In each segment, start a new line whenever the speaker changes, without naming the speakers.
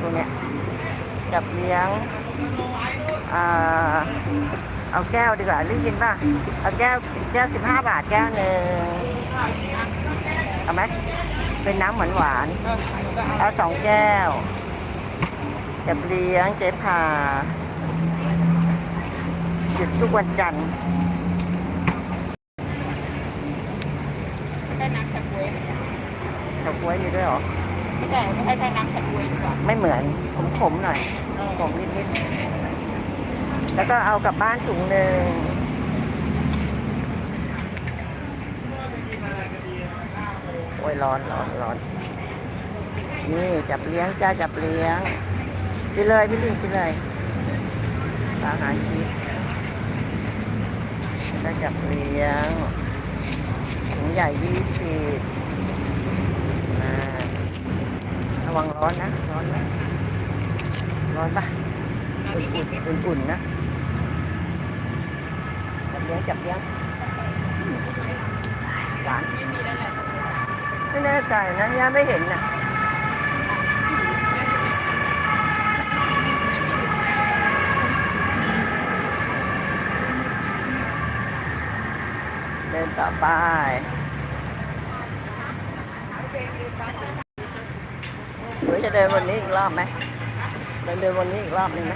พวกเนี้ยจับเลี้ยงอ่าเอาแก้วดีกว่ารีบกินป่ะ เอาแก้วแก้วสิบห้าบาทแก้วหนึ่งเอาไหมเป็นน้ำหวานหวานๆเอาสองแก้วจับเลี้ยงเจ๊พาหยุดทุกวันจันทร์
ไม่ใช่น้ำแฉกบวย
เฉาก๊วยมีด้วยเหรอ
ไม่ใช่ไม่ใช่ใช่น้ำแฉกบวยดีกว่า
ไม่เหมือนขมๆหน่อยขมนิดๆแล้วก็เอากลับบ้านถุงหนึ่งโอ้ยร้อนร้อนร้อนนี่จับเลี้ยงจ้าจับเลี้ยงกินเลยพี่ลิงกินเลยปลาหาชีสแล้วจับเลี้ยงถุงใหญ่ยี่สิบอ่าระ วังร้อนนะ ร้อนนะร้อนปะ
อุ่
นอุ่นอุ่นนะ จับเลี้ยงจับเลี้ยงการ
ไม่มีแล้วแหละ
ไม่แน่ใจนะย่าไม่เห็นนะเดินต่อไป หรือจะเดินวันนี้อีกรอบไหมเดินเดินวันนี้อีกรอบหนึ่งไหม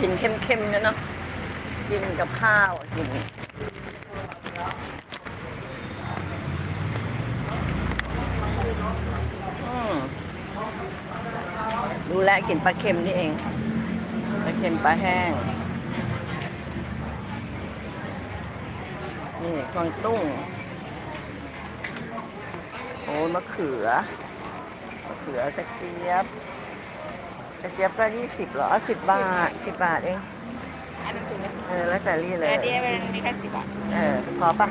กินเข้มๆนะเนาะกินกับข้าวกินดูแลกินปลาเค็มนี่เองปลาเค็มปลาแห้ง นี่กวางตุ้ง มะเขือ มะเขือกระเจี๊ยบ กระเจี๊ยบก็ยี่สิบเหรอสิบบาทสิบบาทเอง
อันนั้นคือนะ
เออ แล้วแต่รี่เล
แต่
ย
เดียวมันมีแค่สิบบาท
เออ พอปะ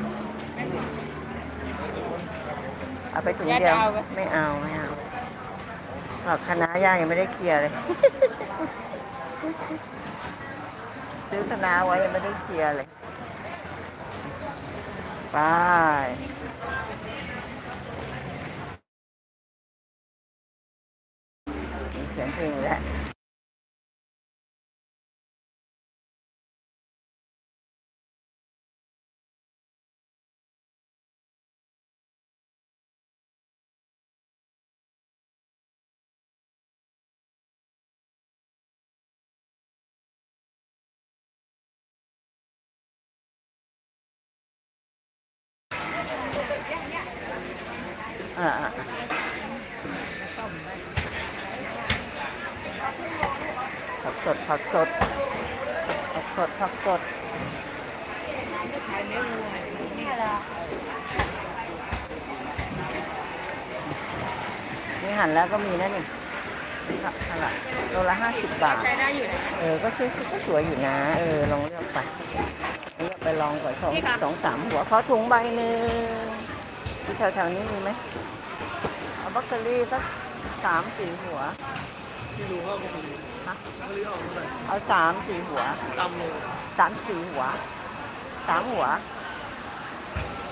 เอาไปถุงเดียว ไม่เอา ไม่เอาหรอกคณะย่ายังไม่ได้เคลียร์เลย ซื้อคณะไว้ยังไม่ได้เคลียร์เลย ไป มีเสียงเพลงแล้ว อ่าอ่า ผักสดผักสดผักสดผักสด
ขายเนื้อวัวนี่ละ
นี่หั่นแล้วก็มีนะนี่ผักสลัดโลละห้าสิบบาท
ใช้ได้อยู่นะ
เออ ก็สวยก็สวยอยู่นะ เออ ลองเลือกไปเลือกไปลองก่อนสองสองสามหัวขอถุงใบหนึ่งที่แถวๆนี้มีไหมเอาบัคเกอรี่สักสามสี่หัว
ที่รู้ว่าก็มี
ฮะ
เขาเรียกเอาเท่าไหร่
เอาสามสี่หัว
ตำเลย
สามสี่หัวสามหัว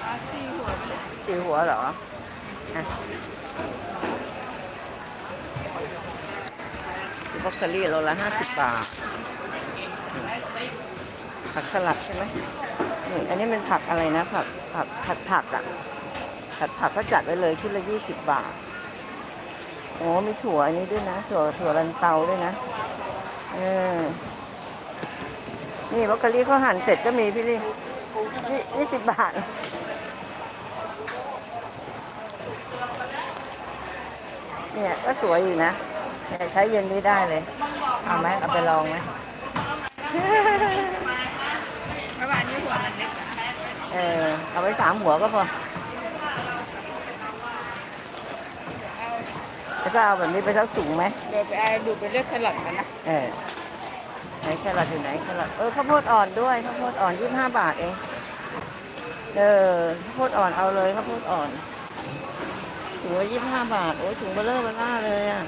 เอาสี่หัวไปเลย
สี่หัวเหรออะบล็อกเกอรี่โลละห้าสิบบาทอืมผักสลัดใช่ไหมนี่อันนี้เป็นผักอะไรนะผักผักผัดผักอะผัดผักก็จัดไว้เลยชุดละยี่สิบบาท โอ้มีถั่วอันนี้ด้วยนะ ถั่วถั่วลันเตาด้วยนะ เออ นี่บล็อกเกอรี่เขาหั่นเสร็จก็มีพี่ลี่ยี่ยี่สิบบาท เนี่ยก็สวยอยู่นะเนี่ยใช้เย็นนี้ได้เลย เอาไหมเอาไปลองไหม
เพราะว่าอันนี้หัวมันเล็ก
เออ เอาไปสามหัวก็พอ แล้วก็เอาแบบนี้ไปสักถุงไหม
เดี๋ยวไปเอาดูไปเลือกสลัดกันนะ
เออไหนแครอทอยู่ไหนแครอทเออข้าวโพดอ่อนด้วยข้าวโพดอ่อนยี่สิบห้าบาทเองเออข้าวโพดอ่อนเอาเลยข้าวโพดอ่อนถุงละยี่สิบห้าบาทโอ้ยถุงเบลเลอร์เบล่าเลยอะ